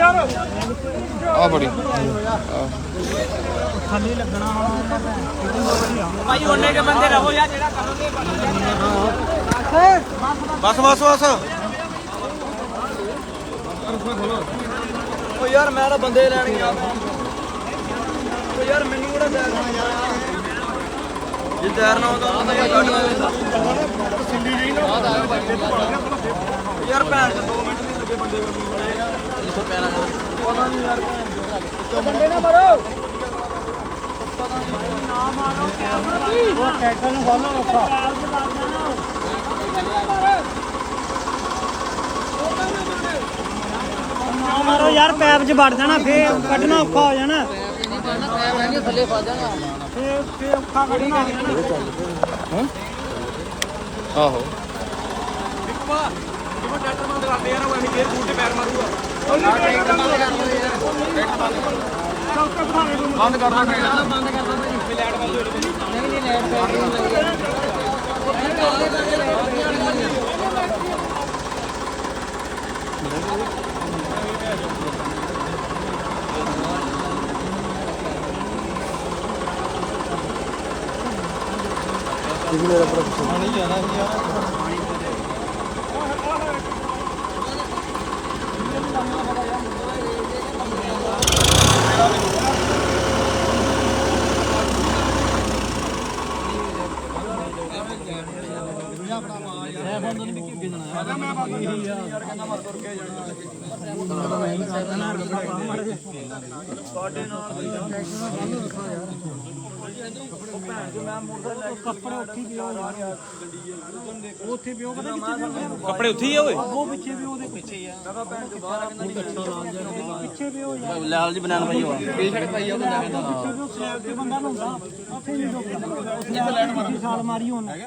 ਆ ਬੜੀ। ਥੱਲੇ ਲੱਗਣਾ ਭਾਈ ਉਹਨੇ ਕੇ ਬੰਦੇ ਰਹੋ ਯਾਰ ਜਿਹੜਾ ਕਰੋਗੇ ਬਸ। ਬਸ ਬਸ ਓ ਯਾਰ ਮੈਂ ਤਾਂ ਬੰਦੇ ਲੈਣ ਗਿਆ ਓ ਯਾਰ ਮੈਨੂੰ ਕਿਹੜਾ ਜੇ ਤੈਰਨਾ ਹੁੰਦਾ ਤਾਂ ਮੈਂ ਕੱਢ ਲੈਂਦਾ ਯਾਰ ਭੈਣ ਚ 2 ਮਿੰਟ। ਨਹੀਂ ਜਿੱਥੋਂ ਪੈਣਾ ਪਤਾ ਨਹੀਂ ਯਾਰ ਬੰਦੇ ਨਾ ਮਾਰੋ। ਉਹ ਟੈਕਲ ਨੂੰ ਫੋਲੋ ਰੱਖਾ ਨਾ ਮਾਰੋ। ਯਾਰ ਪੈਪ 'ਚ ਵੜ ਜਾਣਾ ਫੇਰ ਕੱਢਣਾ ਔਖਾ ਹੋ ਜਾਣਾ। ਥੱਲੇ ਫਸ ਜਾਣਾ ਫੇਰ ਫੇਰ ਔਖਾ ਕੱਢਣਾ ਹੋ ਆਹੋ। ਜਿਵੇਂ ਟਰੈਕਟਰ ਬੰਦ ਕਰਦੇ ਯਾਰ ਉਹ ਐਵੇਂ ਫੇਰ ਬੂਟ ਤੇ ਪੈਰ ਮਾਰੂਗਾ ਬੰਦ ਕਰ ਦੋ ਟ੍ਰੇਨ ਬੰਦ ਕਰ ਦੋ ਭਾਈ ਲੈਟ ਬੰਦ ਹੋ ਨਹੀਂ ਨਹੀਂ ਲੈਟ ਪੈ ਕੱਪੜੇ ਉੱਥੇ ਪਿਓ ਯਾਰ ਉੱਥੇ ਪਿਓ ਪਤਾ ਕਿੱਥੇ ਪਿਓ ਕੱਪੜੇ ਉੱਥੇ ਹੀ ਆ ਓਏ? ਉਹ ਪਿੱਛੇ ਵੀ ਉਹਦੇ ਪਿੱਛੇ ਹੀ ਆ। ਪਿੱਛੇ ਵੀ ਉਹ ਯਾਰ। ਲਾਲ ਜੀ ਬਨਾਨ ਭਾਈ ਉਹ ਟੀ-ਸ਼ਰਟ ਪਾਈ ਆ ਉਹ ਬੰਦਾ ਕਹਿੰਦਾ ਪਿੱਛੇ ਵੀ ਉਹ ਸਲੈਬ ਤੇ ਬੰਦਾ ਹੁੰਦਾ ਉੱਥੇ ਨਹੀਂ ਰੁਕਦਾ ਉੱਥੇ ਲੈਟ ਮਾਰੀ। ਸਾਲ ਮਾਰੀ ਉਹਨੇ।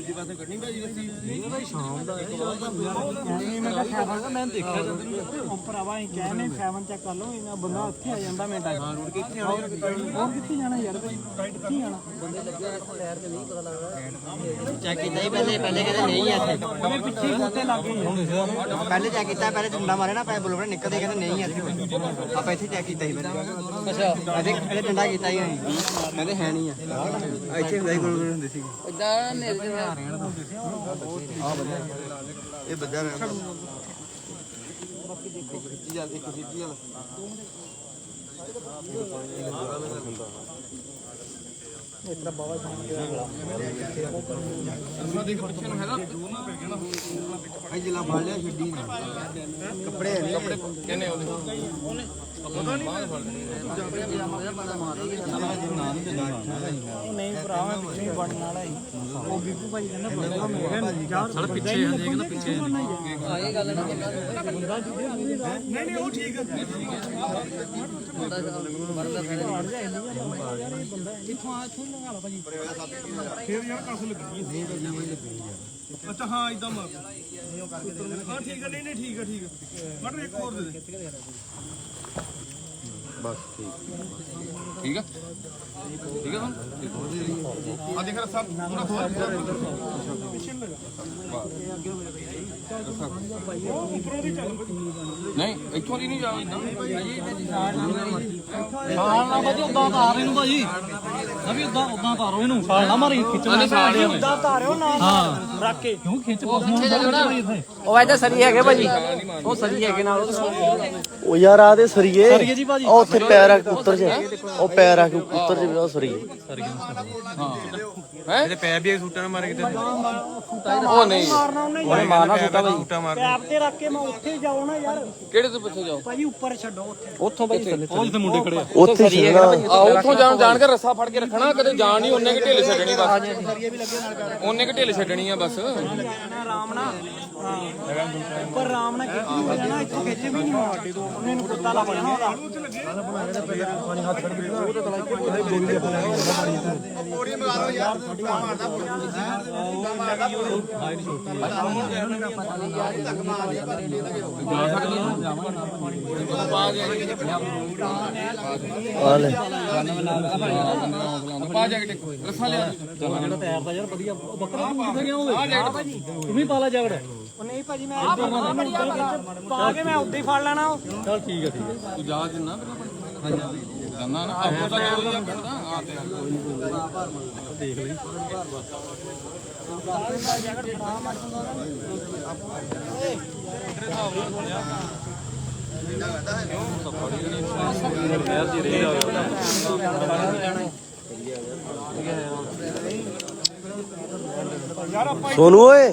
ਦੂਜੀ ਪਾਸੇ ਕੱਢਣੀ ਭਾਜੀ ਰੱਸੀ? ਮੈਂ ਕਿਹਾ ਸੈਵਨ ਮੈਂ ਦੇਖਿਆ ਜਦੋਂ ਉਹ ਭਰਾਵਾ ਇਹ ਕਹਿੰਦੇ ਸੈਵਨ ਚੈੱਕ ਕਰ ਲਓ ਇਹਨਾਂ ਬੰਦਾ ਉੱਥੇ ਆ ਜਾਂਦਾ ਮਿੰਟਾਂ ਚ ਰੋਡ ਕਿੱਥੇ ਆਣਾ ਉਹ ਕਿੱਥੇ ਜਾਣਾ ਯਾਰ ਕਿੱਥੇ ਜਾਣਾ? ਚੈੱਕ ਕੀਤਾ ਹੀ ਪਹਿਲੇ ਪਹਿਲੇ ਕਹਿੰਦੇ ਨਹੀਂ ਆ ਇੱਥੇ। ਪਿੱਛੇ ਲੱਗ। ਪਹਿਲੇ ਚੈੱਕ ਕੀਤਾ ਪਹਿਲੇ ਡੰਡਾ ਮਾਰੇ ਨਾ ਪਹਿਲੇ ਬੁਲਬੁਲੇ ਨਿਕਲਦੇ ਕਹਿੰਦੇ ਨਹੀਂ ਆ ਇੱਥੇ। ਆਪਾਂ ਇੱਥੇ ਚੈੱਕ ਕੀਤਾ ਸੀ ਪਹਿਲੇ। ਅੱਛਾ। ਇਹਦੇ ਇਹਦੇ ਡੰਡਾ ਕੀਤਾ ਹੀ ਨਹੀਂ ਕਹਿੰਦੇ ਹੈ ਨਹੀਂ ਆ। ਇੱਥੇ ਹੁੰਦਾ ਹੀ ਬੁਲਬੁਲੇ ਹੁੰਦੇ ਸੀ ਇਦਾਂ ਨੇਰੇ ਇਹ ਬੱਜਾ ਰਹਿੰਦਾ ਇੱਕ ਖਿੱਚੀ ਚੱਲ ਇੱਕ ਖਿੱਚੀ ਚੱਲ ਭਾਈ ਜਿਲਾ ਫੜ ਲਿਆ ਛੱਡੀ ਨਾ ਕੱਪੜੇ ਹੈ ਨਹੀਂ ਕਿੰਨੇ ਉਹਦੇ ਉਹ ਨਹੀਂ ਭਰਾ ਮੈਂ ਪਿੱਛੇ ਹੀ ਬਣਨ ਵਾਲਾ ਸੀ ਉਹ ਬੀਬੂ ਭਾਈ ਕਹਿੰਦਾ ਬੰਦਾ ਮੇਰੇ ਯਾਰ ਸਾਡਾ ਪਿੱਛੇ ਆ ਕਹਿੰਦਾ ਪਿੱਛੇ ਹਾਂ ਇਹ ਗੱਲ ਨਾ ਨਹੀਂ ਨਹੀਂ ਉਹ ਠੀਕ ਹੈ ਫੇਰ ਯਾਰ ਕਸ ਅੱਛਾ ਹਾਂ ਇਦਾਂ ਮਾਰ ਹਾਂ ਠੀਕ ਹੈ ਨਹੀਂ ਨਹੀਂ ਠੀਕ ਹੈ ਠੀਕ ਹੈ ਮਟਰ ਇੱਕ ਹੋਰ ਦੇ ਦੇ। ਬਸ ਠੀਕ ਠੀਕ ਆ। ਠੀਕ ਆ ਹੁਣ ਆ ਦੇਖ ਰਸਾ ਪੂਰਾ ਖੋਲ ਪਿੱਛੇ ਨੂੰ ਲਗਾ ਨਹੀਂ ਇੱਥੋਂ ਦੀ ਨਹੀਂ ਜਾਣਾ ਸਾਲ ਨਾ ਭਾਜੀ ਉਦਾਂ ਤਾਰ ਇਹਨੂੰ ਭਾਜੀ ਅਭੀ ਉਦਾਂ ਉਦਾਂ ਤਾਰੋ ਇਹਨੂੰ। ਸਾਲ ਨਾ ਮਾਰੀ ਖਿੱਚਣਾ ਭਾਜੀ ਉਦਾਂ ਧਾਰਿਓ ਨਾ ਹਾਂ। ਰੱਖ ਕੇ। ਕਿਉਂ ਖਿੱਚ ਪਾਸ ਉਹ ਐਦਾਂ ਸਰੀ ਹੈਗੇ ਭਾਜੀ। ਉਹ ਸਰੀ ਹੈਗੇ ਨਾਲ। ਉਹ ਯਾਰ ਆ ਦੇ ਸਰੀਏ। ਸਰੀਏ ਜੀ ਭਾਜੀ। ਉਹ ਉੱਥੇ ਪੈਰ ਆ ਕੇ ਉੱਤਰ ਜਾ, ਉਹ ਪੈਰ ਆ ਕੇ ਉੱਤਰ ਜਾ, ਉਹ ਸਰੀ। ਹੈ ਇਹਦੇ ਪੈਰ ਵੀ ਸੂਟਾਂ ਨਾਲ ਮਾਰੇ ਕਿਤੇ? ਉਹ ਨਹੀਂ। ਉਹਨੇ ਮਾਰਨਾ ਸੁੱਟਾ ਬਾਈ ਸੂਟਾਂ ਮਾਰ ਪੈਪ ਤੇ ਰੱਖ ਕੇ ਮੈਂ ਉੱਥੇ ਜਾਉਂ ਨਾ ਯਾਰ। ਕਿਹੜੇ ਤੋਂ ਪਿੱਛੇ ਜਾਓ ਭਾਜੀ ਉੱਪਰ ਛੱਡੋ ਉੱਥੇ। ਉੱਥੋਂ ਬਾਈ ਥੱਲੇ ਉਹ ਜਿੱਥੇ ਮੁੰਡੇ ਖੜੇ ਆ। ਉੱਥੇ ਛੱਡਣਾ। ਆ ਉੱਥੋਂ ਜਾਣ ਜਾਣ ਕੇ ਰੱਸਾ ਫੜ ਕੇ ਰੱਖਣਾ ਕਦੇ ਜਾਣ ਨਹੀਂ ਉਹਨੇ ਕਿ ਢਿੱਲ ਛੱਡਣੀ ਬਸ? ਉਹਨੇ ਕਿ ਢਿੱਲ ਛੱਡਣੀ ਆ ਬਸ? ਆਰਾਮ ਨਾਲ। ਉੱਪਰ ਆਰਾਮ ਨਾਲ ਖਿੱਚ ਹੋ ਜਾਣਾ ਇੱਥੋਂ ਖਿੱਚ ਵੀ ਨਹੀਂ ਤੋਂ ਉਹਨੇ ਨੂੰ ਕੁੱਤਾ ਲੱਗ ਜਾਣਾ ਉਹਦਾ। ਆ ਲੈ ਪਾ ਜੈਕਟ ਰੱਸਾ ਲਿਆ ਤੂੰ ਵੀ ਪਾਲਾ ਜਗੜ ਉਹ ਨਹੀਂ ਭਾਜੀ ਮੈਂ ਪਾ ਕੇ ਮੈਂ ਉੱਦਾਂ ਹੀ ਫੜ ਲੈਣਾ ਉਹ ਤੂੰ ਜਾ ਜਿੰਨਾ ਹਾਂ ਜਾਨਾ ਨਾ ਆਪੋ ਤਾਂ ਜੋ ਹੀ ਕਰਦਾ ਆ ਤੇ। ਸੋਨੂ ਓਏ।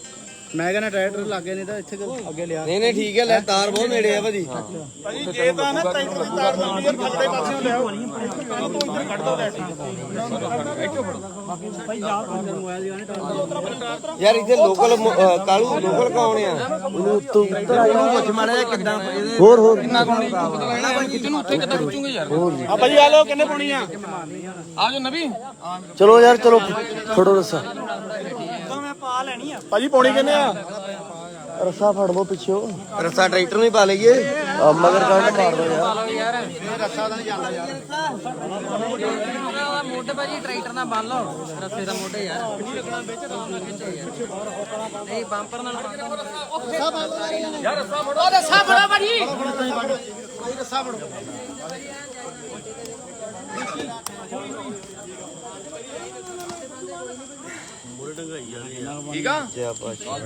ਮੈਂ ਕਹਿੰਦਾ ਟਰੈਕਟਰ ਲੱਗੇ ਨਹੀਂ ਤਾਂ ਇੱਥੇ ਅੱਗੇ ਲਿਆ। ਨਹੀਂ ਨਹੀਂ ਠੀਕ ਹੈ ਲੈ ਤਾਰ ਬਹੁਤ ਨੇੜੇ ਆ ਭਾਜੀ। ਭਾਜੀ ਜੇ ਤਾਂ ਨਾ ਤੈਨੂੰ ਤਾਰ ਮਿਲਦੀ ਹੈ ਥੱਲੇ ਪਾਸਿਓਂ ਲਿਆਓ ਤੂੰ ਇੱਧਰ ਕੱਢ ਦੋ ਭਾਈ ਯਾਰ ਦੀ ਇੱਥੇ ਲੋਕਲ ਕਾਲੂ ਲੋਕਲ ਕੌਣ ਆ? ਉਹਨੂੰ ਉੱਤੋਂ ਜਾ ਪੁੱਛ ਮਾਰਿਆ ਕਿੱਦਾਂ ਇਹਦੇ ਹੋਰ ਹੋਰ। ਕਿੰਨਾ ਕੋਣੀ ਪਤਾ ਲੈਣਾ ਕੋਈ ਖਿੱਚ ਨੂੰ ਉੱਥੇ ਕਿੱਦਾਂ ਖਿੱਚੂਗੇ ਯਾਰ? ਆ ਭਾਜੀ ਆ ਲੋ ਕਿੰਨੇ ਪਾਉਣੀ ਆ? ਆ ਜੋ ਨਬੀ ਚਲੋ ਯਾਰ ਚਲੋ ਫੜੋ ਰੱਸਾ। ਪਾ ਲੈਣੀ ਆ। ਭਾਜੀ ਪੌਣੀ ਕਿੰਨੇ ਆ? ਰੱਸਾ ਫੜ ਲਓ ਪਿੱਛੋਂ। ਰੱਸਾ ਟਰੈਕਟਰ ਨੂੰ ਹੀ ਪਾ ਲਈਏ। ਆ ਮਗਰ ਕੰਡ ਮਾਰ ਦੋ ਯਾਰ। ਮੋਢੇ ਭਾਜੀ ਟਰੈਕਟਰ ਨਾਲ ਬੰਨ ਲਓ। ਰੱਸੇ ਦਾ ਮੋਢੇ ਯਾਰ। ਨਹੀਂ ਬੰਪਰ ਨਾਲ ਠੀਕ ਆ? ਜੈ ਪਾਸ਼ਾ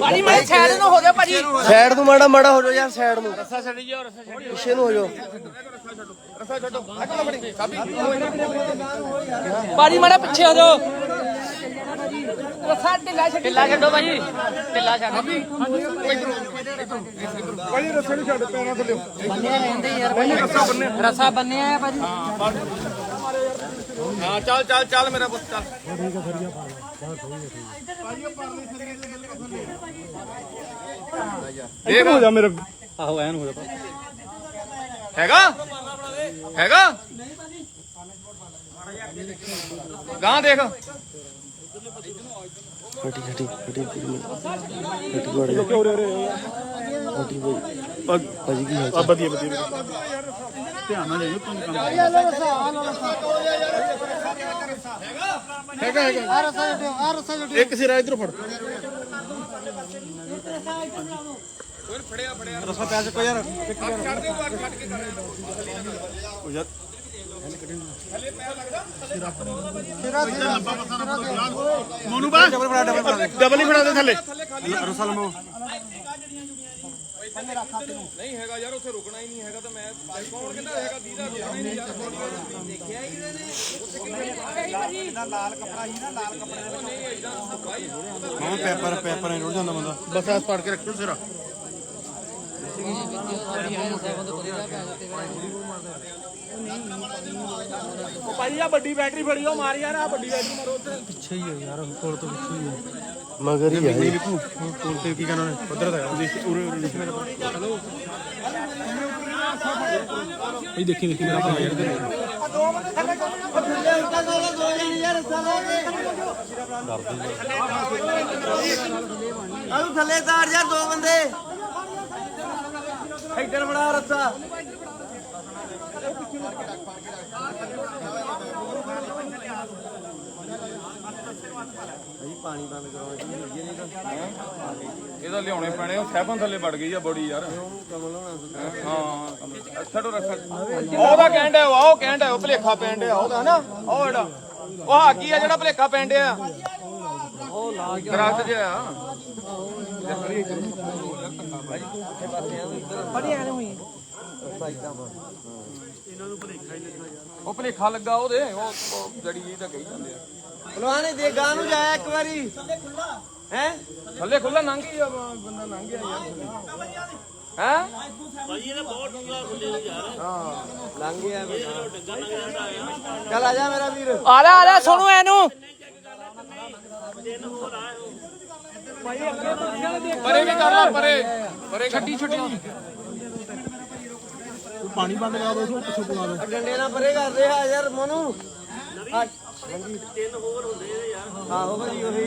ਭਾਜੀ ਮੈਂ ਸਾਈਡ ਨੂੰ ਹੋ ਗਿਆ ਭਾਜੀ। ਸਾਈਡ ਨੂੰ ਮਾੜਾ ਮਾੜਾ ਹੋ ਜਾਓ ਯਾਰ ਸਾਈਡ ਨੂੰ। ਰੱਸਾ ਛੱਡ ਜਾਓ ਰੱਸਾ ਛੱਡ ਪਿੱਛੇ ਨੂੰ ਹੋ ਜਾਓ। ਭਾਜੀ ਮਾੜਾ ਪਿੱਛੇ ਹੋ ਜਾਓ। ਰੱਸਾ ਢਿੱਲਾ ਛੱਡ ਢਿੱਲਾ ਛੱਡੋ ਭਾਜੀ। ਢਿੱਲਾ ਛੱਡ ਭਾਜੀ ਰੱਸੇ ਨੂੰ ਛੱਡ ਪੈਰਾਂ ਥੱਲੇ। ਬੰਨਿਆ ਰਹਿੰਦੇ ਯਾਰ ਭਾਜੀ ਰੱਸਾ ਬੰਨਿਆ। ਹੈ ਭਾਜੀ। ਹਾਂ ਚੱਲ ਚੱਲ ਚੱਲ ਮੇਰਾ ਪੁੱਤ ਚੱਲ। ਦੇਖ। ਹੋ ਜਾ ਮੇਰੇ ਆਹੋ ਐਨ ਹੋ ਜਾ ਹੈਗਾ? ਹੈਗਾ? ਗਾਂ ਦੇਖ। ਫਟੀ ਫਟੀ ਫਟੀ ਫਟੀ ਫਟੀ ਗੋੜੇ ਫਟੀ ਬਈ ਭਾਜੀ ਕੀ ਹਾਲ ਚਾਲ? ਵਧੀਆ ਵਧੀਆ। ਹੈਗਾ ਹੈਗਾ। ਇੱਕ ਸਿਰਾ ਇਧਰ ਫੜ। ਰਸਾ ਪਿਆ ਚੱਕੋ ਯਾਰ। ਮੋਨੂ ਬਾ ਡਬਲ ਫੜਾ ਡਬਲ ਹੀ ਫੜਾ ਦੇ ਥੱਲੇ। ਨਹੀਂ ਹੈਗਾ ਯਾਰ ਉੱਥੇ ਰੁਕਣਾ ਹੀ ਨਹੀਂ ਹੈਗਾ ਤਾਂ ਮੈਂ ਕੌਣ ਕਹਿੰਦਾ ਹੈਗਾ ਦੀਦਾ ਰੁਕਣਾ ਹੀ ਨਹੀਂ ਯਾਰ ਮਾਮਾ ਪੇਪਰ ਪੇਪਰ ਐ ਰੁੜ ਜਾਂਦਾ ਬੰਦਾ। ਬਸ ਐਸ ਫੜ ਕੇ ਰੱਖੋ ਸਿਰਾ ਭਾਈ ਆ ਵੱਡੀ ਬੈਟਰੀ ਫੜੀ ਉਹ ਮਾਰ ਯਾਰ ਆ ਵੱਡੀ ਬੈਟਰੀ ਮਾਰੋ ਉੱਤੇ ਮਗਰ ਹੀ ਹੈ ਕੋਲ ਤੇ ਕੀ ਕਰਨਾ ਉਧਰ ਦਾ ਦੇਖ ਉਰੇ ਉਰੇ ਦੇਖ ਮੇਰਾ ਚਲੋ ਇਹ ਦੇਖੀ ਦੇਖੀ ਮੇਰਾ ਭਰਾ ਯਾਰ ਆਲੂ ਥੱਲੇ ਤਾਰ ਯਾਰ ਦੋ ਬੰਦੇ। ਇੱਧਰ ਬੜਾ ਰੱਸਾ ਇਹਦਾ। ਲਿਆਉਣੇ ਪੈਣੇ ਉਹ ਸਹਿਬਾਂ ਥੱਲੇ ਵੜ ਗਈ ਆ ਬੋੜੀ ਯਾਰ। ਹਾਂ? ਛੱਡੋ ਰੱਖਾ। ਉਹਦਾ ਕਹਿੰਦਾ ਉਹ ਕਹਿੰਦਾ ਉਹ ਭਲੇਖਾ ਪੈਣ ਡਿਆ ਉਹਦਾ ਨਾ ਉਹ ਜਿਹੜਾ ਉਹ ਹਾਕੀ ਆ ਜਿਹੜਾ ਭਲੇਖਾ ਪੈਣ ਡਿਆ ਉਹ ਲਾ ਗਿਆ ਦਰਖਤ ਜਿਹਾ ਉਹ ਭਲੇਖਾ ਲੱਗਾ ਉਹਦੇ ਉਹ ਜੜੀ ਜੀ ਤਾਂ ਕਹੀ ਜਾਂਦੇ ਆ। ਭਲਵਾਨ ਦੇ ਗਾਂ ਨੂੰ ਜਾਇਆ ਇੱਕ ਵਾਰੀ। ਹੈ? ਥੱਲੇ ਖੁੱਲਾ ਲੰਘ ਗਿਆ ਬੰਦਾ ਲੰਘ ਗਿਆ ਯਾਰ। ਹੈ? ਲੰਘ ਗਿਆ ਚੱਲ ਆ ਜਾ ਮੇਰਾ ਵੀਰ। ਆ ਲੈ ਆ ਲੈ ਸੁਣੋ ਇਹਨੂੰ। ਪਰੇ ਵੀ ਕਰ ਲਾ ਪਰੇ। ਪਰੇ ਗੱਡੀ ਛੁੱਟੀ ਡੰਡੇ ਨਾਲ ਪਰੇ ਕਰਦੇ ਆ ਯਾਰ ਮੋਨੂ। ਆ ਤਿੰਨ ਹੋਰ ਹੁੰਦੇ ਯਾਰ ਆਹੋ ਭਾਜੀ ਉਹੀ।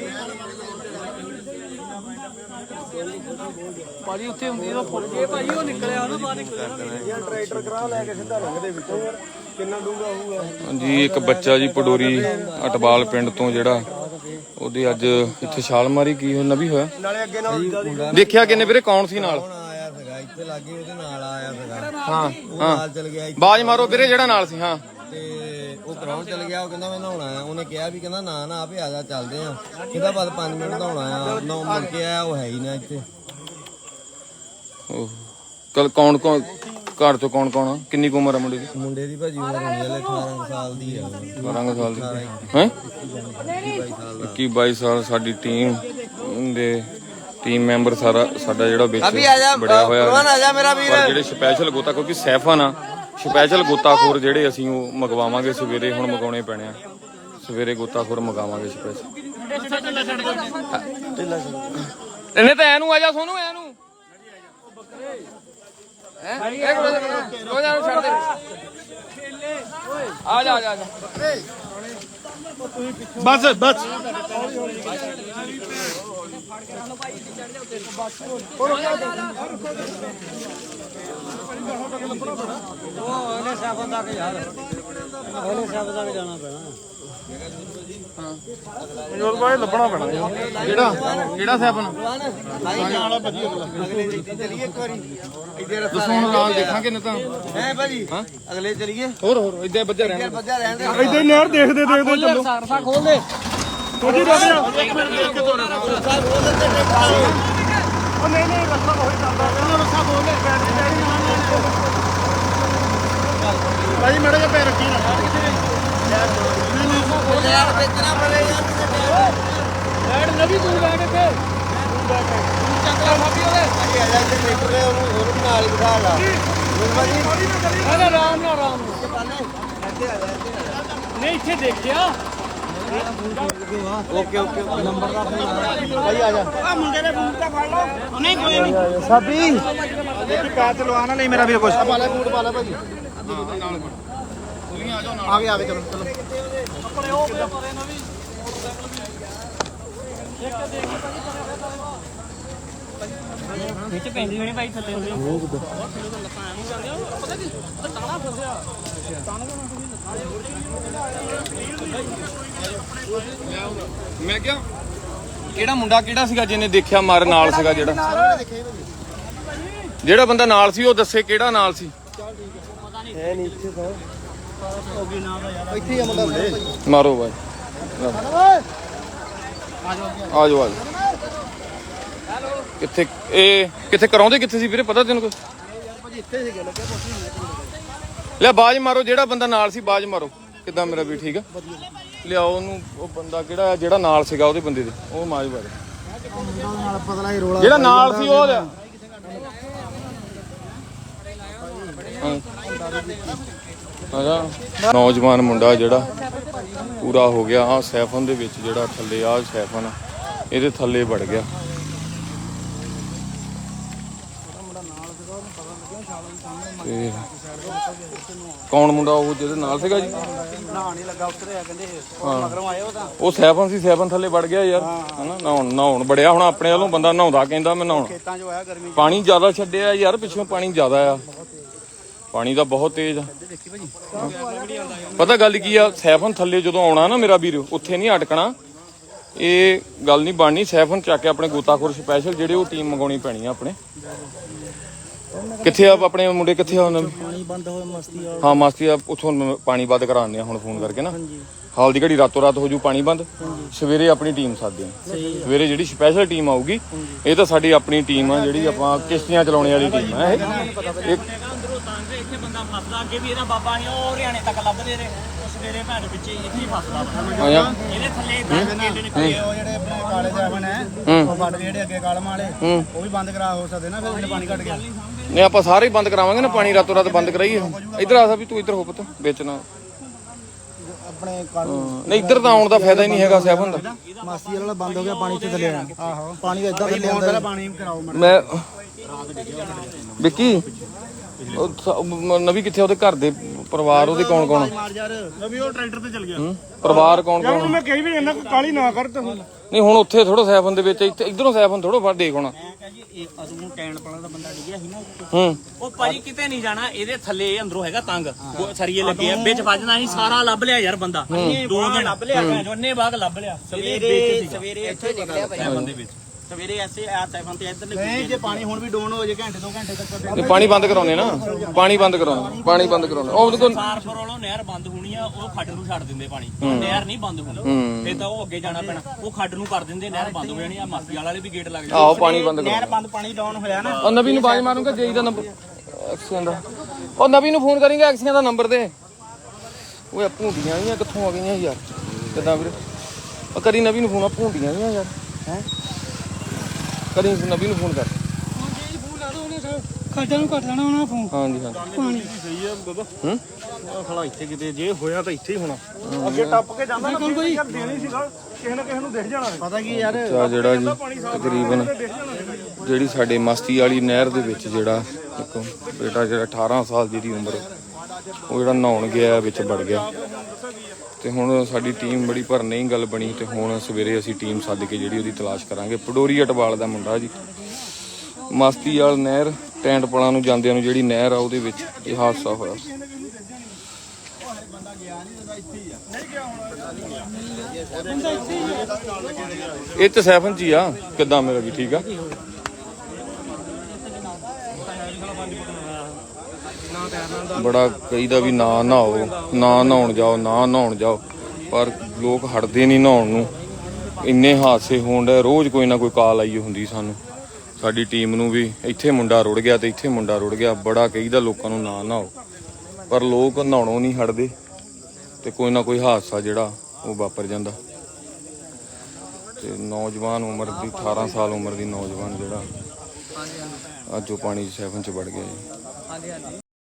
ਭਾਜੀ ਉੱਥੇ ਹੁੰਦੀ ਤਾਂ ਫੁੱਲ ਕੇ ਭਾਜੀ ਉਹ ਨਿਕਲਿਆ ਨਾ ਬਾਹਰ ਨਿਕਲਿਆ। ਯਾਰ ਟਰੈਕਟਰ ਕਰਾ ਲੈ ਕੇ ਸਿੱਧਾ ਲੰਘ ਦੇ ਵਿੱਚੋਂ। ਯਾਰ ਕਿੰਨਾ ਡੂੰਗਾ ਹੋਊਗਾ। ਹਾਂਜੀ ਇੱਕ ਬੱਚਾ ਜੀ ਪਡੋਰੀ ਅਟਵਾਲ ਪਿੰਡ ਤੋਂ ਜਿਹੜਾ ਉਹਦੀ ਅੱਜ ਇੱਥੇ ਛਾਲ ਮਾਰੀ ਕੀ ਹੋਣਾ ਵੀ ਹੋਇਆ? ਨਾਲੇ ਅੱਗੇ ਨਾਲ ਦੇਖਿਆ ਕਿੰਨੇ ਵੀਰੇ ਕੌਣ ਸੀ ਨਾਲ? ਆਇਆ ਸੀਗਾ? ਇੱਥੇ ਲੱਗੇ ਉਹਦੇ ਨਾਲ ਆਇਆ ਸੀਗਾ। ਹਾਂ ਉਹ ਹਾਂ। ਨਾਲ ਚਲ ਗਿਆ ਇੱਥੇ। ਬਾਜ ਮਾਰੋ ਵੀਰੇ ਜਿਹੜਾ ਨਾਲ ਸੀ ਹਾਂ। ਤੇ ਉਹ ਕਰਾਉਣ ਚਲ ਗਿਆ ਉਹ ਕਹਿੰਦਾ ਮੈਂ ਨਹਾਉਣਾ ਆ ਉਹਨੇ ਕਿਹਾ ਵੀ ਕਹਿੰਦਾ ਨਾ ਨਾ ਆਪੇ ਆ ਜਾ ਚੱਲਦੇ ਆ। ਕਹਿੰਦਾ ਬਾਅਦ 5 ਮਿੰਟ ਨਹਾਉਣਾ ਆ। ਨੌ ਮੁੜ ਕੇ ਆਇਆ ਉਹ ਹੈ ਹੀ ਨਾ ਇੱਥੇ। ਓਹ, ਕਲ ਕੌਣ ਕੌਣ? ਘਰ ਤੋਂ ਕੌਣ ਕੌਣ ਆ? ਕਿੰਨੀ ਕੁ ਉਮਰ ਆ ਮੁੰਡੇ ਦੀ? ਮੁੰਡੇ ਦੀ ਭਾਜੀ ਉਮਰ ਹੋਣੀ ਹਲੇ 18 ਕੁ ਸਾਲ ਦੀ ਆ। 12 ਸਾਲ ਦੀ। ਹੈ? 21 22 ਸਾਲ ਸਾਡੀ ਟੀਮ ਦੇ ਟੀਮ ਮੈਂਬਰ ਸਾਰਾ ਸਾਡਾ ਜਿਹੜਾ ਵਿੱਚ ਬੜਿਆ ਹੋਇਆ ਭਲਵਾਨ ਆ ਜਾ ਮੇਰਾ ਵੀਰ। ਜਿਹੜੇ ਸਪੈਸ਼ਲ ਗੋਤਾ ਕਿਉਂਕਿ ਸੈਫਨ ਆ ਸਪੈਸ਼ਲ ਗੋਤਾਖੋਰ ਜਿਹੜੇ ਅਸੀਂ ਉਹ ਮੰਗਵਾਵਾਂਗੇ ਸਵੇਰੇ ਹੁਣ ਮੰਗਾਉਣੇ ਪੈਣੇ ਆ। ਸਵੇਰੇ ਗੋਤਾਖੋਰ ਮੰਗਾਵਾਂਗੇ ਸਪੈਸ਼ਲ ਇਹਨੇ ਤਾਂ ਐਨੂੰ ਆ ਜਾ ਸੋਨੂੰ ਐਨੂੰ। ਇੱਕ ਮਿੰਟ ਰੋ ਜਾ ਛੱਡ ਦੇ ਆ ਜਾ ਆ ਜਾ ਬਸ। ਬਸ ਉਹਨੇ ਸਾਫਨ ਤੱਕ ਯਾਰ। ਉਹਨੇ ਸਾਫਨ ਤੱਕ ਜਾਣਾ ਪੈਣਾ। ਜੋਰ ਬਾਈ ਲੱਭਣਾ ਪੈਣਾ। ਕਿਹੜਾ? ਕਿਹੜਾ ਸੈਫਨ ਅਗਲੇ ਦਿਨ ਚਲੀਏ ਇੱਕ ਵਾਰੀ ਇੱਧਰ ਦੱਸੋ ਹੁਣ ਨਾਲ ਦੇਖਾਂਗੇ ਨਾ ਤਾਂ। ਹੈ ਭਾਜੀ? ਅਗਲੇ ਚਲੀਏ। ਹੋਰ ਹੋਰ ਇਦਾਂ ਬੱਜਾ ਰਹਿਣਾ ਯਾਰ ਬੱਜਾ ਰਹਿਣ ਦੇ ਇਦਾਂ ਨਹਿਰ ਦੇਖਦੇ ਦੇਖਦੇ ਚੱਲੋ। ਸਰਸਾ ਖੋਲ ਦੇ ਥੋੜੀ ਰੁਕ ਜਾ ਉਹ ਨਹੀਂ ਨਹੀਂ ਰੱਸਾ ਬਹੁਤ ਚੱਲਦਾ ਉਹ ਰੱਸਾ ਬੋਲ ਲੈ ਭਾਈ ਮੜੇ ਜਿਹਾ ਪੈਰ ਰੱਖੀ ਨਾ। ਯਾਰ ਵੇਚਣਾ ਪੜੇ ਯਾਰ ਲੈਟ ਨਵੀਂ ਤੂੰ ਲੈ ਕੇ ਤੇ ਚੱਕਲਾ ਸਾਬੀ ਉਹਦੇ ਭਾਜੀ ਆ ਜਾ ਇੱਥੇ ਟਰੈਕਟਰ ਹੈ ਉਹਨੂੰ ਵੀ ਨਾਲ ਹੀ ਬਿਠਾ ਲਾ ਅਰੇ ਆਰਾਮ ਨਾਲ ਆਰਾਮ ਨਾਲ ਨਹੀਂ ਇੱਥੇ ਦੇਖਿਆ ਓਕੇ ਓਕੇ ਨੰਬਰ ਦਾ ਸਾਬੀ ਪੈਰ ਚਲਵਾ ਨਾ ਲਈ ਮੇਰਾ ਵੀਰ ਕੁਛ ਪਾ ਲੈ ਬੂਟ ਪਾ ਲੈ ਭਾਜੀ। ਆ ਗਿਆ ਆ ਗਿਆ ਚਲੋ ਚਲੋ। ਵਿੱਚ ਪੈਂਦੀ ਹੋਣੀ ਭਾਈ ਥੱਲੇ। ਮੈਂ ਕਿਹਾ ਕਿਹੜਾ ਮੁੰਡਾ ਕਿਹੜਾ ਸੀਗਾ ਜਿਹਨੇ ਦੇਖਿਆ ਮਰ ਨਾਲ ਸੀਗਾ ਜਿਹੜਾ? ਜਿਹੜਾ ਬੰਦਾ ਨਾਲ ਸੀ ਉਹ ਦੱਸੇ ਕਿਹੜਾ ਨਾਲ ਸੀ? ਇੱਥੇ ਹੀ ਆ ਮੁੰਡਾ ਮਾਰੋ ਬਾਈ। ਆ ਜਾਓ ਆ ਜਾਓ। ਕਿੱਥੇ, ਇਹ ਕਿੱਥੇ ਕਰਾਉਂਦੇ ਕਿੱਥੇ ਸੀ ਵੀਰੇ? ਪਤਾ ਤੈਨੂੰ ਕੋਈ? ਲੈ ਬਾਜ ਮਾਰੋ, ਜਿਹੜਾ ਬੰਦਾ ਨਾਲ ਸੀ, ਬਾਜ ਮਾਰੋ। ਕਿੱਦਾਂ ਮੇਰਾ ਵੀ ਠੀਕ ਆ? ਲਿਆਓ ਉਹਨੂੰ, ਉਹ ਬੰਦਾ ਕਿਹੜਾ, ਜਿਹੜਾ ਨਾਲ ਸੀਗਾ ਉਹਦੇ ਬੰਦੇ ਦੇ। ਉਹ ਮਾਜ ਮਾਰੋ। ਨਾਲ ਪਤਲਾ ਹੀ ਰੋਲਾ ਜਿਹੜਾ ਨਾਲ ਸੀ, ਉਹ ਲਿਆ। ਹਾਂ। ਨੌਜਵਾਨ ਮੁੰਡਾ ਜਿਹੜਾ ਪੂਰਾ ਹੋ ਗਿਆ। ਆ ਸੈਫਨ ਦੇ ਵਿੱਚ ਜਿਹੜਾ ਥੱਲੇ ਆ ਸੈਫਨ ਇਹਦੇ ਥੱਲੇ ਵੜ ਗਿਆ। ਤੇ ਕੌਣ ਮੁੰਡਾ ਉਹ ਜਿਹਦੇ ਨਾਲ ਸੀਗਾ ਜੀ? ਨਹਾਣ ਹੀ ਲੱਗਾ ਉੱਤਰੇ ਆ ਕਹਿੰਦੇ ਮਗਰੋਂ ਆਏ ਉਹ ਤਾਂ। ਉਹ ਸੈਫਨ ਸੀ ਸੈਫਨ ਥੱਲੇ ਵੜ ਗਿਆ ਯਾਰ। ਹਨਾ ਨਹਾਉਣ ਨਹਾਉਣ ਬੜਿਆ ਹੁਣ ਆਪਣੇ ਵੱਲੋਂ ਬੰਦਾ ਨਹਾਉਂਦਾ ਕਹਿੰਦਾ ਮੈਂ ਨਹਾਉਣ। ਖੇਤਾਂ 'ਚ ਆਇਆ ਗਰਮੀ। ਪਾਣੀ ਜ਼ਿਆਦਾ ਛੱਡਿਆ ਯਾਰ ਪਿੱਛੋਂ ਪਾਣੀ ਜ਼ਿਆਦਾ ਆ। ਪਾਣੀ ਦਾ ਬਹੁਤ ਤੇਜ਼ ਆ। ਪਤਾ ਗੱਲ ਕੀ ਆ ਸੈਫਨ ਥੱਲੇ ਜਦੋਂ ਆਉਣਾ ਨਾ ਮੇਰਾ ਵੀਰ ਉੱਥੇ ਨਹੀਂ ਅਟਕਣਾ। ਇਹ ਗੱਲ ਨਹੀਂ ਬਣਨੀ ਸੈਫਨ ਚੱਕ ਕੇ ਆਪਣੇ ਗੋਤਾਖੋਰ ਸਪੈਸ਼ਲ ਜਿਹੜੇ ਉਹ ਟੀਮ ਮੰਗਾਉਣੀ ਪੈਣੀ ਆ ਆਪਣੇ। ਕਿੱਥੇ ਆ ਆਪਣੇ ਮੁੰਡੇ ਕਿੱਥੇ ਆ ਉਹਨਾਂ ਪਾਣੀ ਬੰਦ ਹੋਏ ਮਸਤੀ ਆ। ਹਾਂ ਮਾਸਟਰ ਆ ਉਥੋਂ ਪਾਣੀ ਬੰਦ ਕਰਾਉਂਦੇ ਆ ਹੁਣ ਫੋਨ ਕਰਕੇ ਨਾ। ਹਾਲ ਦੀ ਘੜੀ ਰਾਤੋਂ ਰਾਤ ਹੋ ਜੂ ਪਾਣੀ ਬੰਦ ਸਵੇਰੇ ਆਪਣੀ ਟੀਮ ਸਾਦੇ ਸਵੇਰੇ ਜਿਹੜੀ ਸਪੈਸ਼ਲ ਟੀਮ ਆਊਗੀ ਇਹ ਤਾਂ ਸਾਡੀ ਆਪਣੀ ਟੀਮ ਆ ਜਿਹੜੀ ਆਪਾਂ ਕਿਸ਼ਤੀਆਂ ਚਲਾਉਣੇ ਵਾਲੀ ਟੀਮ ਆ ਇਹ। ਅੰਦਰੋਂ ਤੰਗ ਇੱਥੇ ਬੰਦਾ ਫਸਦਾ ਅੱਗੇ ਵੀ ਇਹਦਾ ਬਾਬਾ ਨਹੀਂ ਉਹ ਹਰਿਆਣੇ ਤੱਕ ਲੱਭਦੇ ਰਹੇ ਉਹ ਸਵੇਰੇ ਭੈਣ ਪਿੱਛੇ ਇੱਥੇ ਹੀ ਫਸਦਾ ਆਇਆ ਇਹਦੇ ਥੱਲੇ ਗੇਟ ਨਿਕਲੇ ਉਹ ਜਿਹੜੇ ਆਪਣੇ ਕਾਲੇ ਸੈਵਨ ਹੈ ਉਹ ਫੜ ਕੇ ਜਿਹੜੇ ਅੱਗੇ ਕਾਲਮ ਵਾਲੇ ਉਹ ਵੀ ਬੰਦ ਕਰਾ ਹੋ ਸਕਦੇ ਨਾ ਫਿਰ ਜਿਹੜੇ ਪਾਣੀ ਘਟ ਗਿਆ। ਨਹੀਂ ਆਪਾਂ ਸਾਰੇ ਹੀ ਬੰਦ ਕਰਾਵਾਂਗੇ ਨਾ ਪਾਣੀ ਰਾਤੋਂ ਰਾਤ ਬੰਦ ਕਰਾਈਏ। ਇੱਧਰ ਆ ਸਾ ਵੀ ਤੂੰ ਇੱਧਰ ਹੋ ਪੁੱਤ ਵਿੱਚ ਨਾ। ਆਪਣੇ ਕਾਲ ਨਹੀਂ ਇੱਧਰ ਤਾਂ ਆਉਣ ਦਾ ਫਾਇਦਾ ਹੀ ਨਹੀਂ ਹੈਗਾ ਦਾ ਮਾਸੀ ਵਾਲਾ ਬੰਦ ਹੋ ਗਿਆ ਪਾਣੀ ਤੇ ਥੱਲੇ ਆਹੋ। ਪਾਣੀ ਇਦਾਂ ਥੱਲੇ ਆਉਂਦਾ ਪਾਣੀ ਕਰਾਓ ਮੈਂ ਵਿੱਕੀ ਉਹ ਸ- ਨਵੀ ਕਿੱਥੇ ਉਹਦੇ ਘਰ ਦੇ ਪਰਿਵਾਰ ਉਹਦੇ ਕੌਣ ਕੌਣ ਮਾਰ ਯਾਰ। ਨਵੀਂ ਉਹ ਟਰੈਕਟਰ ਤੇ ਚੱਲ ਗਿਆ। ਹੂੰ? ਪਰਿਵਾਰ ਕੌਣ ਕੌਣ ਮੈਂ ਕਹੀ ਵੀ ਇਹਨਾਂ ਕੋ ਕਾਲੀ ਨਾ ਕਰ ਤੂੰ। ਨਹੀਂ ਹੁਣ ਉੱਥੇ ਥੋੜਾ ਸੈਫਨ ਦੇ ਵਿੱਚ ਇੱਥੇ ਇਧਰੋਂ ਸੈਫਨ ਥੋੜਾ ਫੜ ਦੇਖ ਹੁਣ। ਜੀ ਇਹ ਅਦੋਂ ਟੈਂਡ ਦਾ ਬੰਦਾ ਡਿੱਗਿਆ ਸੀ ਨਾ। ਹੂੰ। ਉਹ ਭਾਜੀ ਕਿਤੇ ਨਹੀਂ ਜਾਣਾ ਇਹਦੇ ਥੱਲੇ ਅੰਦਰੋਂ ਹੈਗਾ ਤੰਗ। ਉਹ ਸਰੀਏ ਲੱਗੇ ਆ ਵਿੱਚ ਵੱਜਣਾ ਸੀ ਸਾਰਾ ਲੱਭ ਲਿਆ ਯਾਰ ਬੰਦਾ। ਦੋ ਦਿਨ। ਲੱਭ ਲਿਆ ਇੰਨੇ ਬਾਗ ਲੱਭ ਲਿਆ। ਸਵੇਰੇ ਸਵੇਰੇ ਇੱਥੇ ਨਿਕਲਿਆ ਸੈਵਨ ਦੇ ਵਿੱਚ। ਸਵੇਰੇ ਐਸੇ ਆ ਸੈਵਨ ਤੇ ਇੱਧਰ ਨਹੀਂ ਜੇ ਪਾਣੀ ਹੁਣ ਵੀ ਡਾਊਨ ਹੋ ਜੇ ਘੰਟੇ ਦੋ ਘੰਟੇ ਤੱਕ ਨਹੀਂ ਪਾਣੀ ਬੰਦ ਕਰਾਉਣੇ ਨਾ। ਪਾਣੀ ਬੰਦ ਕਰਾਉਣਾ ਪਾਣੀ ਬੰਦ ਕਰਾਉਣਾ ਉਹ ਉਹਦੇ ਕੋਲ ਸਾਰਫਰ ਵਾਲੋਂ ਨਹਿਰ ਬੰਦ ਹੋਣੀ ਆ ਉਹ ਖੱਡ ਨੂੰ ਛੱਡ ਦਿੰਦੇ ਪਾਣੀ। ਉਹ ਨਹਿਰ ਨਹੀਂ ਬੰਦ ਹੋਣੀ। ਫੇਰ ਤਾਂ ਉਹ ਅੱਗੇ ਜਾਣਾ ਪੈਣਾ। ਉਹ ਖੱਡ ਨੂੰ ਕਰ ਦਿੰਦੇ ਨਹਿਰ ਬੰਦ ਹੋ ਜਾਣੀ ਆ। ਮਾਫੀ ਵਾਲੇ ਵੀ ਗੇਟ ਲੱਗ ਜਾਣੇ। ਆਓ ਪਾਣੀ ਬੰਦ ਕਰਾਉਣਾ ਬੰਦ ਪਾਣੀ ਡਾਊਨ ਹੋਇਆ ਨਾ। ਉਹ ਨਵੀ ਨੂੰ ਬਾਜ ਮਾਰੂੰਗਾ ਜੇਈ ਦਾ ਨੰਬਰ ਐਕਸੀਅਨ ਦਾ। ਉਹ ਨਵੀ ਨੂੰ ਫੋਨ ਕਰਾਂਗੇ ਐਕਸੀਅਨ ਦਾ ਨੰਬਰ ਦੇ। ਓਏ ਭੂੰਡੀਆਂ ਵੀ ਕਿੱਥੋਂ ਆ ਗਈਆਂ ਯਾਰ? ਕਿਦਾਂ ਵੀਰੇ? ਉਹ ਕਰੀ ਨਵੀ ਨੂੰ ਫੋਨ ਆ ਭੂੰਡੀਆਂ ਵੀ ਯਾਰ। ਹੈ? ਕਰੀ ਨਵੀ ਨੂੰ ਫੋਨ ਕਰ। ਖੱਡਾਂ ਨੂੰ ਘਟ ਜਾਣਾ ਉਹਨਾਂ ਫੋਨ ਹਾਂਜੀ ਹਾਂ ਪਾਣੀ। ਸਹੀ ਆ ਬਾਬਾ। ਹੂੰ? ਖਲਾ ਇੱਥੇ ਕਿਤੇ ਜੇ ਹੋਇਆ ਤਾਂ ਇੱਥੇ ਹੀ ਹੋਣਾ। ਅੱਗੇ ਟੱਪ ਕੇ ਜਾਂਦਾ ਨਾ ਫਿਰ ਯਾਰ ਦੇਣੀ ਸੀਗਾ ਕਿਸੇ ਨਾ ਕਿਸੇ ਨੂੰ ਦਿਖ ਜਾਣਾ। ਪਤਾ ਕੀ ਯਾਰ ਚਾ ਜਿਹੜਾ ਜੀ ਤਕਰੀਬਨ ਜਿਹੜੀ ਸਾਡੇ ਮਸਤੀ ਵਾਲੀ ਨਹਿਰ ਦੇ ਵਿੱਚ ਜਿਹੜਾ ਇੱਕ ਬੇਟਾ ਜਿਹੜਾ 18 ਸਾਲ ਜਿਹਦੀ ਉਮਰ ਉਹ ਜਿਹੜਾ ਨਹਾਉਣ ਗਿਆ ਵਿੱਚ ਵੜ ਗਿਆ। ਤੇ ਹੁਣ ਸਾਡੀ ਟੀਮ ਬੜੀ ਪਰ ਨਹੀਂ ਗੱਲ ਬਣੀ ਤੇ ਹੁਣ ਸਵੇਰੇ ਅਸੀਂ ਟੀਮ ਸੱਦ ਕੇ ਜਿਹੜੀ ਉਹਦੀ ਤਲਾਸ਼ ਕਰਾਂਗੇ। ਪਡੋਰੀ ਅਟਵਾਲ ਦਾ ਮੁੰਡਾ ਜੀ। ਮਸਤੀ ਵਾਲ ਨਹਿਰ, ਟੈਂਟ ਪਲਾਂ ਨੂੰ ਜਾਂਦਿਆਂ ਨੂੰ ਜਿਹੜੀ ਨਹਿਰ ਆ ਉਹਦੇ ਵਿੱਚ ਇਹ ਹਾਦਸਾ ਹੋਇਆ। ਇਹ ਤੇ ਸੈਫਨ ਜੀ ਆ। ਕਿੱਦਾਂ ਮੇਰਾ ਵੀ ਠੀਕ ਆ? ਬੜਾ ਕਈਦਾ ਵੀ ਨਾ ਨਹਾਓ, ਨਾ ਨਹਾਉਣ ਜਾਓ, ਨਾ ਨਹਾਉਣ ਜਾਓ, ਪਰ ਲੋਕ ਹਟਦੇ ਨਹੀਂ ਨਹਾਉਣ ਨੂੰ। ਇੰਨੇ ਹਾਦਸੇ ਹੋਣ ਦੇ ਰੋਜ਼ ਕੋਈ ਨਾ ਕੋਈ ਕਾਲ ਆਈ ਹੁੰਦੀ ਸਾਨੂੰ। ਸਾਡੀ ਟੀਮ ਨੂੰ ਵੀ, ਇੱਥੇ ਮੁੰਡਾ ਰੁੜ ਗਿਆ ਤੇ ਇੱਥੇ ਮੁੰਡਾ ਰੁੜ ਗਿਆ, ਬੜਾ ਕਹੀਦਾ ਲੋਕਾਂ ਨੂੰ ਨਾ ਨਹਾਓ। ਪਰ ਲੋਕ ਨਹਾਉਣੋਂ ਨਹੀਂ ਹਟਦੇ, ਤੇ ਕੋਈ ਨਾ ਕੋਈ ਹਾਦਸਾ ਜਿਹੜਾ, ਉਹ ਵਾਪਰ ਜਾਂਦਾ। ਤੇ ਨੌਜਵਾਨ ਉਮਰ ਦੀ 18 ਸਾਲ ਉਮਰ ਦੀ ਨੌਜਵਾਨ ਜਿਹੜਾ, ਅੱਜ ਉਹ ਪਾਣੀ 'ਚ 'ਚ ਵੜ ਗਿਆ ਜੀ। 啊，你好，你。